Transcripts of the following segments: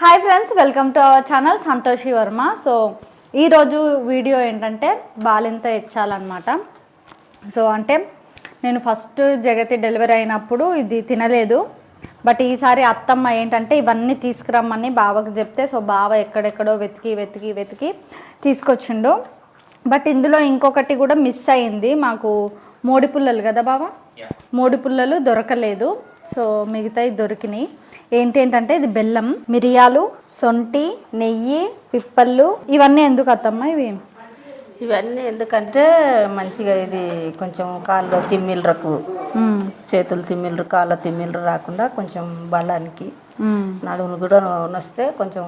Hi friends welcome to our channel Santoshi Varma so ఈరోజు video ఏంటంటే బాలింత ఇచ్చాలన్నమాట so అంటే నేను ఫస్ట్ జగతి డెలివరీ అయినప్పుడు ఇది తినలేదు. బట్ ఈసారి అత్తమ్మ ఏంటంటే ఇవన్నీ తీసుకురమ్మని బావకు చెప్తే సో బావ ఎక్కడెక్కడో వెతికి వెతికి వెతికి తీసుకొచ్చిండు. బట్ ఇందులో ఇంకొకటి కూడా మిస్ అయింది. మాకు మోడి పుల్లలు కదా బావ? మోడి పుల్లలు దొరకలేదు. సో మిగతాయి దొరికినాయి. ఏంటి ఏంటంటే ఇది బెల్లం మిరియాలు సొంటి నెయ్యి పిప్పళ్ళు ఇవన్నీ ఎందుకు అత్తమ్మ ఇవి? ఇవన్నీ ఎందుకంటే మంచిగా ఇది కొంచెం కాళ్ళు తిమ్మిళ్ళకు మ్మ్. చేతులు తిమ్మిళ్ళు కాళ్ళ తిమ్మిళ్ళు రాకుండా కొంచెం బలానికి. నడుములు కూడా నొస్తే కొంచెం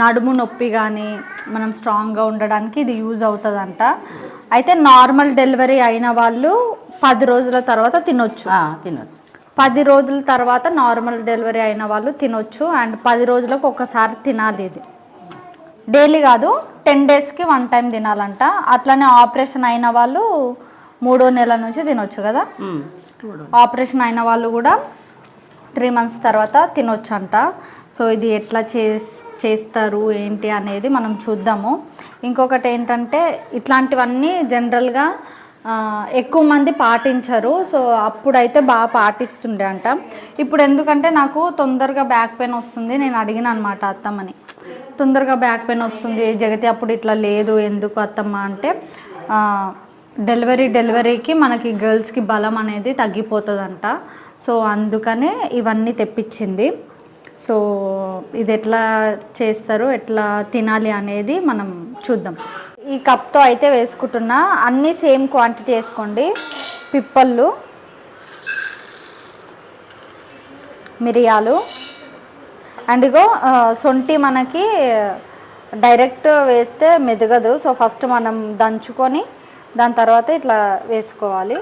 నడుము నొప్పి కానీ మనం స్ట్రాంగ్గా ఉండడానికి ఇది యూజ్ అవుతుందంట. అయితే నార్మల్ డెలివరీ అయిన వాళ్ళు పది రోజుల తర్వాత తినొచ్చు. తినొచ్చు. పది రోజుల తర్వాత నార్మల్ డెలివరీ అయిన వాళ్ళు తినొచ్చు అండ్ పది రోజులకు ఒకసారి తినాలి ఇది. డైలీ కాదు టెన్ డేస్కి వన్ టైం తినాలంట. అట్లనే ఆపరేషన్ అయిన వాళ్ళు మూడో నెల నుంచి తినొచ్చు కదా? ఆపరేషన్ అయిన వాళ్ళు కూడా త్రీ మంత్స్ తర్వాత తినొచ్చు అంట సో ఇది ఎట్లా చేస్ చేస్తారు ఏంటి అనేది మనం చూద్దాము. ఇంకొకటి ఏంటంటే ఇట్లాంటివన్నీ జనరల్గా ఎక్కువ మంది పాటించరు. సో అప్పుడైతే బాగా పాటిస్తుండే అంట. ఇప్పుడు ఎందుకంటే నాకు తొందరగా బ్యాక్ పెయిన్ వస్తుంది. నేను అడిగిన అనమాట అత్తమ్మని. తొందరగా బ్యాక్ పెయిన్ వస్తుంది. జగతి అప్పుడు ఇట్లా లేదు. ఎందుకు అత్తమ్మ అంటే డెలివరీ డెలివరీకి మనకి గర్ల్స్కి బలం అనేది తగ్గిపోతుందంట. సో అందుకనే ఇవన్నీ తెప్పించింది. సో ఇది ఎట్లా చేస్తారు ఎట్లా తినాలి అనేది మనం చూద్దాం. ఈ కప్తో అయితే వేసుకుంటున్నా. అన్నీ సేమ్ క్వాంటిటీ వేసుకోండి. పిప్పళ్ళు మిరియాలు. అండ్ ఇగో సొంటి మనకి డైరెక్ట్ వేస్తే మెదగదు. సో ఫస్ట్ మనం దంచుకొని దాని తర్వాత ఇట్లా వేసుకోవాలి.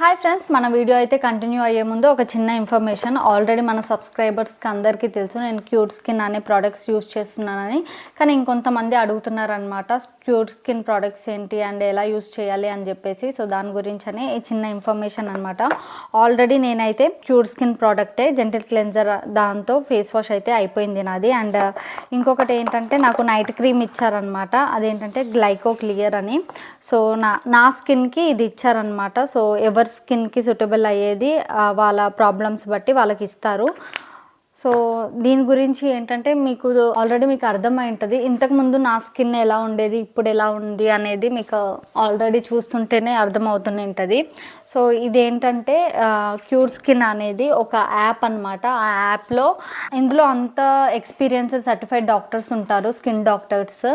హాయ్ ఫ్రెండ్స్ మన వీడియో అయితే కంటిన్యూ అయ్యే ముందు ఒక చిన్న ఇన్ఫర్మేషన్ ఆల్రెడీ మన సబ్స్క్రైబర్స్కి అందరికీ తెలుసు. నేను క్యూట్ స్కిన్ అనే ప్రోడక్ట్స్ యూస్ చేస్తున్నానని. కానీ ఇంకొంతమంది అడుగుతున్నారనమాట క్యూట్ స్కిన్ ప్రోడక్ట్స్ ఏంటి అండ్ ఎలా యూస్ చేయాలి? అని చెప్పేసి. సో దాని గురించి అని ఈ చిన్న ఇన్ఫర్మేషన్ అనమాట ఆల్రెడీ నేనైతే క్యూట్ స్కిన్ ప్రోడక్టే జెంటల్ క్లెన్జర్ దాంతో ఫేస్ వాష్ అయితే అయిపోయింది నాది. అండ్ uh, ఇంకొకటి ఏంటంటే నాకు నైట్ క్రీమ్ ఇచ్చారనమాట అదేంటంటే గ్లైకో క్లియర్ అని. సో నా నా స్కిన్కి ఇది ఇచ్చారనమాట సో ఎవరి స్కిన్కి సూటబుల్ అయ్యేది వాళ్ళ ప్రాబ్లమ్స్ బట్టి వాళ్ళకి ఇస్తారు సో దీని గురించి ఏంటంటే మీకు ఆల్రెడీ మీకు అర్థమై ఉంటుంది ఇంతకుముందు నా స్కిన్ ఎలా ఉండేది ఇప్పుడు ఎలా ఉంది అనేది మీకు ఆల్రెడీ చూస్తుంటేనే అర్థమవుతూనే ఉంటుంది సో ఇదేంటంటే క్యూర్ స్కిన్ అనేది ఒక యాప్ అన్నమాట. ఆ యాప్లో ఇందులో అంత ఎక్స్పీరియన్స్ సర్టిఫైడ్ డాక్టర్స్ ఉంటారు స్కిన్ డాక్టర్స్.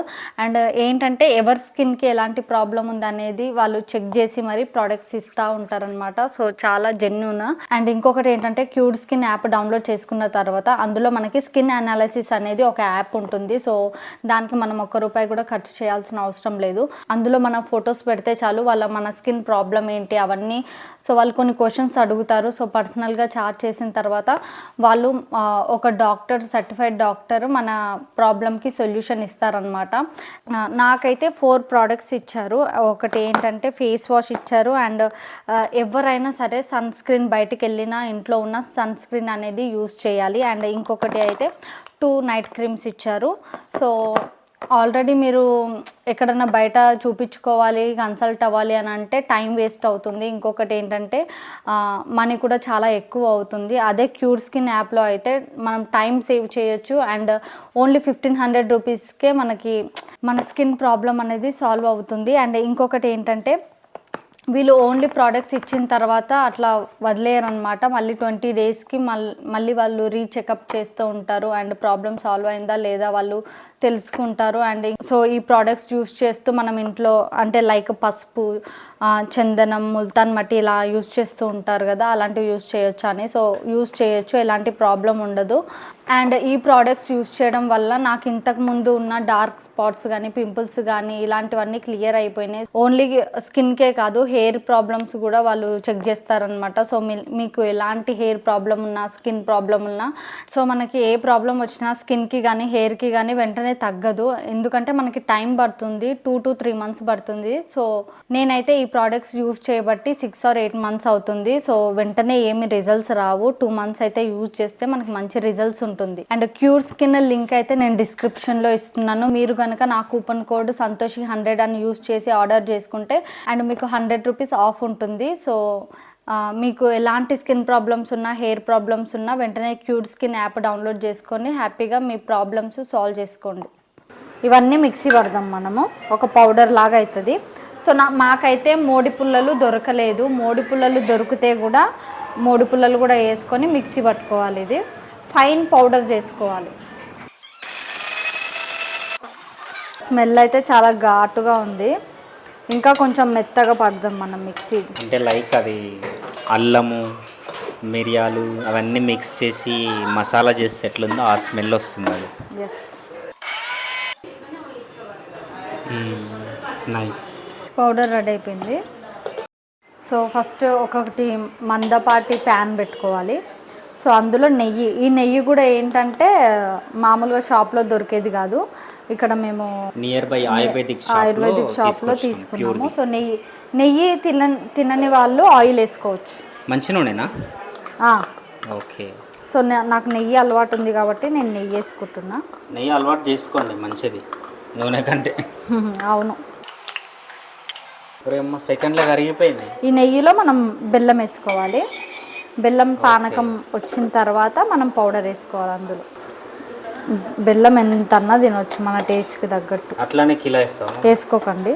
అండ్ ఏంటంటే ఎవరి స్కిన్కి ఎలాంటి ప్రాబ్లం ఉంది అనేది వాళ్ళు చెక్ చేసి మరి ప్రోడక్ట్స్ ఇస్తూ ఉంటారనమాట సో చాలా జెన్యున్. అండ్ ఇంకొకటి ఏంటంటే క్యూర్ స్కిన్ యాప్ డౌన్లోడ్ చేసుకున్న తర్వాత అందులో మనకి స్కిన్ అనాలిసిస్ అనేది ఒక యాప్ ఉంటుంది. సో దానికి మనం ఒక్క రూపాయి కూడా ఖర్చు చేయాల్సిన అవసరం లేదు. అందులో మనం ఫొటోస్ పెడితే చాలు వాళ్ళ మన స్కిన్ ప్రాబ్లం ఏంటి అవన్నీ సో వాళ్ళు కొన్ని క్వశ్చన్స్ అడుగుతారు. సో పర్సనల్గా చార్జ్ చేసిన తర్వాత వాళ్ళు ఒక డాక్టర్ సర్టిఫైడ్ డాక్టర్ మన ప్రాబ్లమ్కి సొల్యూషన్ ఇస్తారనమాట నాకైతే ఫోర్ ప్రోడక్ట్స్ ఇచ్చారు. ఒకటి ఏంటంటే ఫేస్ వాష్ ఇచ్చారు. అండ్ ఎవరైనా సరే సన్ స్క్రీన్ బయటికి వెళ్ళినా ఇంట్లో ఉన్న సన్ స్క్రీన్ అనేది యూస్ చేయాలి. అండ్ ఇంకొకటి అయితే టూ నైట్ క్రీమ్స్ ఇచ్చారు. సో ఆల్రెడీ మీరు ఎక్కడన్నా బయట చూపించుకోవాలి కన్సల్ట్ అవ్వాలి అని అంటే టైం వేస్ట్ అవుతుంది. ఇంకొకటి ఏంటంటే మనీ కూడా చాలా ఎక్కువ అవుతుంది. అదే క్యూర్ స్కిన్ యాప్లో అయితే మనం టైం సేవ్ చేయొచ్చు. అండ్ ఓన్లీ ఫిఫ్టీన్ హండ్రెడ్ రూపీస్కే మనకి మన స్కిన్ ప్రాబ్లం అనేది సాల్వ్ అవుతుంది. అండ్ ఇంకొకటి ఏంటంటే వీళ్ళు ఓన్లీ ప్రోడక్ట్స్ ఇచ్చిన తర్వాత అట్లా వదిలేయరనమాట మళ్ళీ ట్వంటీ డేస్కి మళ్ళీ మళ్ళీ వాళ్ళు రీచెకప్ చేస్తూ ఉంటారు. అండ్ ప్రాబ్లమ్ సాల్వ్ అయిందా లేదా వాళ్ళు తెలుసుకుంటారు. అండ్ సో ఈ ప్రోడక్ట్స్ యూస్ చేస్తూ మనం ఇంట్లో అంటే లైక్ పసుపు చందనం ముల్తాన్ మట్టి ఇలా యూస్ చేస్తూ ఉంటారు కదా అలాంటివి యూస్ చేయొచ్చు అని. సో యూస్ చేయొచ్చు ఎలాంటి ప్రాబ్లం ఉండదు. అండ్ ఈ ప్రోడక్ట్స్ యూస్ చేయడం వల్ల నాకు ఇంతకు ముందు ఉన్న డార్క్ స్పాట్స్ కానీ పింపుల్స్ కానీ ఇలాంటివన్నీ క్లియర్ అయిపోయినాయి. ఓన్లీ స్కిన్కే కాదు హెయిర్ ప్రాబ్లమ్స్ కూడా వాళ్ళు చెక్ చేస్తారనమాట సో మీ- మీకు ఎలాంటి హెయిర్ ప్రాబ్లం ఉన్నా స్కిన్ ప్రాబ్లం ఉన్నా సో మనకి ఏ ప్రాబ్లం వచ్చినా స్కిన్కి కానీ హెయిర్కి కానీ వెంటనే తగ్గదు. ఎందుకంటే మనకి టైం పడుతుంది టూ టు త్రీ మంత్స్ పడుతుంది. సో నేనైతే ఈ ప్రోడక్ట్స్ యూజ్ చేయబట్టి సిక్స్ ఆర్ ఎయిట్ మంత్స్ అవుతుంది. సో వెంటనే ఏమి రిజల్ట్స్ రావు. టూ మంత్స్ అయితే యూజ్ చేస్తే మనకి మంచి రిజల్ట్స్ ఉంటుంది. అండ్ క్యూర్ స్కిన్ లింక్ అయితే నేను డిస్క్రిప్షన్లో ఇస్తున్నాను. మీరు కనుక నా కూపన్ కోడ్ సంతోషి హండ్రెడ్ అని యూజ్ చేసి ఆర్డర్ చేసుకుంటే అండ్ మీకు హండ్రెడ్ రూపీస్ ఆఫ్ ఉంటుంది. సో మీకు ఎలాంటి స్కిన్ ప్రాబ్లమ్స్ ఉన్నా హెయిర్ ప్రాబ్లమ్స్ ఉన్నా వెంటనే క్యూట్ స్కిన్ యాప్ డౌన్లోడ్ చేసుకొని హ్యాపీగా మీ ప్రాబ్లమ్స్ సాల్వ్ చేసుకోండి. ఇవన్నీ మిక్సీ పడదాం మనము. ఒక పౌడర్ లాగా అవుతుంది సో నా మాకైతే మోడి పుల్లలు దొరకలేదు. మోడి పుల్లలు దొరికితే కూడా మోడి పుల్లలు కూడా వేసుకొని మిక్సీ పట్టుకోవాలి ఇది. ఫైన్ పౌడర్ చేసుకోవాలి. స్మెల్ అయితే చాలా ఘాటుగా ఉంది. ఇంకా కొంచెం మెత్తగా పడదాం మనం మిక్సీ అంటే లైక్ అది అల్లము మిరియాలు అవన్నీ మిక్స్ చేసి మసాలా చేస్తే ఎట్లుందో ఆ స్మెల్ వస్తుంది అది. ఎస్ నైస్ పౌడర్ రెడీ అయిపోయింది. సో ఫస్ట్ ఒకటి మందపాటి ప్యాన్ పెట్టుకోవాలి. సో అందులో నెయ్యి ఈ నెయ్యి కూడా ఏంటంటే మామూలుగా షాప్లో దొరికేది కాదు. ఇక్కడ మేము నియర్ బై ఆయుర్వేదిక్ ఆయుర్వేదిక్ షాప్లో తీసుకున్నాము. సో నెయ్యి నెయ్యి తిన తినని వాళ్ళు ఆయిల్ వేసుకోవచ్చు. మంచి నూనెనా ఓకే. సో నాకు నెయ్యి అలవాటు ఉంది కాబట్టి నేను నెయ్యి వేసుకుంటున్నా. నెయ్యి అలవాటు చేసుకోండి మంచిది. నూనె కంటే. అవును. సెకండ్లో కరిగిపోయింది. ఈ నెయ్యిలో మనం బెల్లం వేసుకోవాలి. బెల్లం పానకం వచ్చిన తర్వాత మనం పౌడర్ వేసుకోవాలి అందులో. బెల్లం ఎంత అన్నా తినొచ్చు మన టేస్ట్కి తగ్గట్టు. అట్లానే కిలో ఇస్తాం వేసుకోకండి.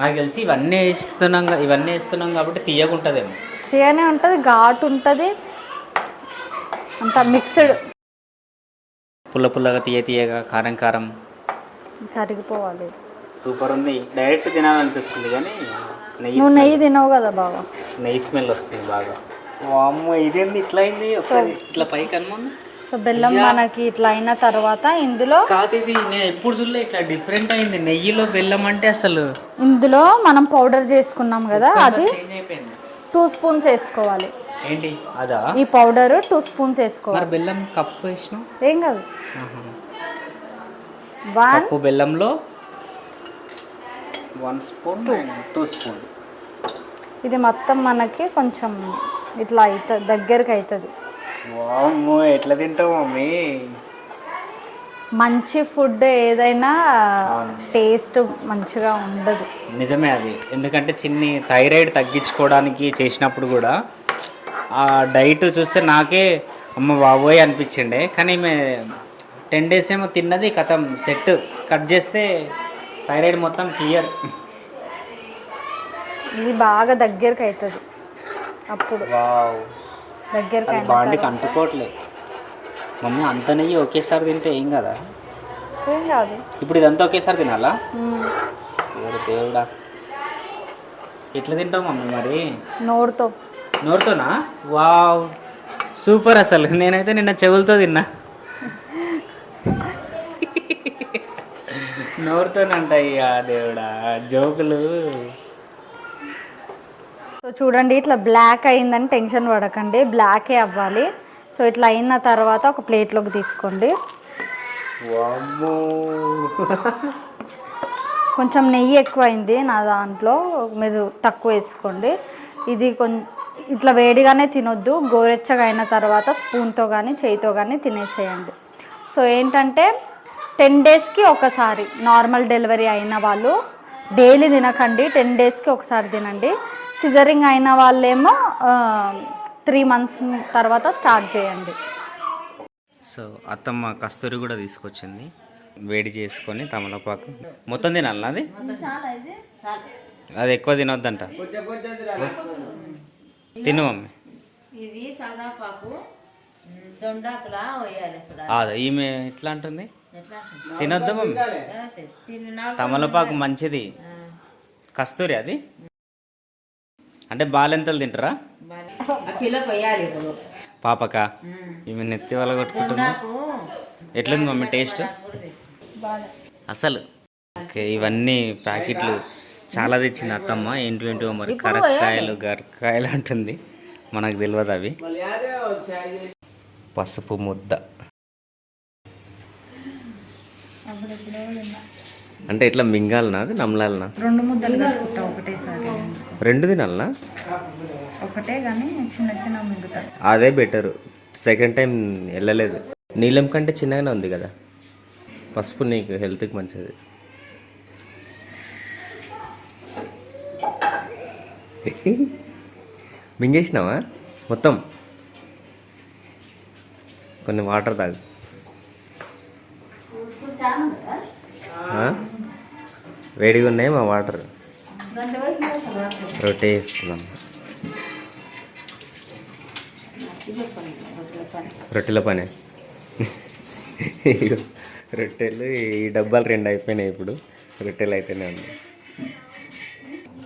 నాకు తెలిసి ఇవన్నీ వేస్తున్నాం ఇవన్నీ వేస్తున్నాం కాబట్టి తీయగుంటుందేమో తీయనే ఉంటుంది ఘాటు ఉంటుంది. అంత మిక్స్డ్. పుల్ల పుల్లగా తీయ తీయగా కారం కారం. కరిగిపోవాలి. సూపర్ ఉంది. డైరెక్ట్ తినాలనిపిస్తుంది కానీ నెయ్యి నువ్వు నెయ్యి తినవు కదా బాబా నెయ్యి స్మెల్ వస్తుంది బాగా. అమ్మో ఇదేంది? ఇట్లా అయింది? ఒకసారి ఇట్లా పైకి సో బెల్లం మనకి ఇట్లా అయిన తర్వాత ఇందులో కాదు ఇది నేను ఎప్పుడు చూడలే ఇట్లా డిఫరెంట్ అయింది. నెయ్యిలో బెల్లం అంటే అసలు ఇందులో మనం పౌడర్ చేసుకున్నాం కదా అది టూ స్పూన్స్ వేసుకోవాలి. ఏంటి? అదా? ఈ పౌడర్ టూ స్పూన్స్ వేసుకోవాలి. బెల్లం కప్పు వేసినాం ఏం కాదు. వన్ కప్పు బెల్లంలో వన్ స్పూన్ టూ స్పూన్ ఇది మొత్తం మనకి కొంచెం ఇట్లా అవుతుంది దగ్గరికి అవుతుంది వామ్మో ఎట్లా తింటావు మమ్మీ? మంచి ఫుడ్ ఏదైనా టేస్ట్ మంచిగా ఉండదు. నిజమే అది. ఎందుకంటే చిన్ని థైరాయిడ్ తగ్గించుకోవడానికి చేసినప్పుడు కూడా ఆ డైట్ చూస్తే నాకే అమ్మ బాబోయ్ అనిపించిండే. కానీ మే టెన్ డేస్ ఏమో తిన్నది కథం సెట్. కట్ చేస్తే థైరాయిడ్ మొత్తం క్లియర్. ఇది బాగా దగ్గరికి అవుతుంది అప్పుడు. అయిన బాండికి తర్వాత అంటుకోవట్లే మమ్మీ అంత నెయ్యి ఒకేసారి తింటే ఏం కదా? ఏం కాదు. ఇప్పుడు ఇదంతా ఒకేసారి తినాలా? దేవుడా? ఎట్లా తింటావు మమ్మీ మరి? నోరుతో. నోరుతోనా? వావ్. సూపర్ అసలు. నేనైతే నిన్న చెవులతో తిన్నా. నోరుతోనంట ఇక దేవుడా. జోకులు. సో చూడండి ఇట్లా బ్లాక్ అయిందని టెన్షన్ పడకండి. బ్లాకే అవ్వాలి. సో ఇట్లా అయిన తర్వాత ఒక ప్లేట్లోకి తీసుకోండి. కొంచెం నెయ్యి ఎక్కువ అయింది నా దాంట్లో. మీరు తక్కువ వేసుకోండి. ఇది కొం ఇట్లా వేడిగానే తినొద్దు. గోరెచ్చగా అయిన తర్వాత స్పూన్తో కానీ చేయితో కానీ తినేసేయండి. సో ఏంటంటే టెన్ డేస్కి ఒకసారి నార్మల్ డెలివరీ అయిన వాళ్ళు డైలీ తినకండి టెన్ డేస్కి ఒకసారి తినండి. సిజరింగ్ అయిన వాళ్ళేమో త్రీ మంత్స్ తర్వాత స్టార్ట్ చేయండి. సో అత్తమ్మ కస్తూరి కూడా తీసుకొచ్చింది. వేడి చేసుకొని తమలపాకు. మొత్తం తినాలి అది? అది ఎక్కువ తినొద్దంట. తిను మమ్మీ. ఇది సదాపాకు దొండాకులా వేయాలి ఈమె ఎట్లా అంటుంది? తినొద్దా తమలపాకు మంచిది. కస్తూరి అది. అంటే బాలెంతలు తింటారా? కిలో కొయ్యాలి ఇప్పుడు. పాపక? ఈమె నెత్తి వల్ల కొట్టుకుంటుంది. నాకు ఎట్లుంది మమ్మీ టేస్ట్? అసలు. ఓకే ఇవన్నీ ప్యాకెట్లు చాలా తెచ్చింది అత్తమ్మ. ఏంటి ఏంటో మరి కరక్కాయలు గరక్కాయలు అంటుంది. మనకు తెలియదు అవి. పసుపు ముద్ద. అంటే ఇట్లా మింగాలనా అది నమ్మలాలనా రెండు ముద్దలు కలుపుతా ఒకటేసారి రెండు తినాలనా? ఒకటే కానీ చిన్న చిన్న మిగుతాయి. అదే బెటర్. సెకండ్ టైం వెళ్ళలేదు. నీలం కంటే చిన్నగానే ఉంది కదా. పసుపు నీకు హెల్త్కి మంచిది. మింగేసినావా? మొత్తం. కొన్ని వాటర్ తాగు? వేడిగా ఉన్నాయి మా వాటర్. రొట్టె వేస్తున్నాం రొట్టెల పనే. రొట్టెలు ఈ డబ్బాలు రెండు అయిపోయినాయి ఇప్పుడు. రొట్టెలు అయితేనే ఉన్నాయి.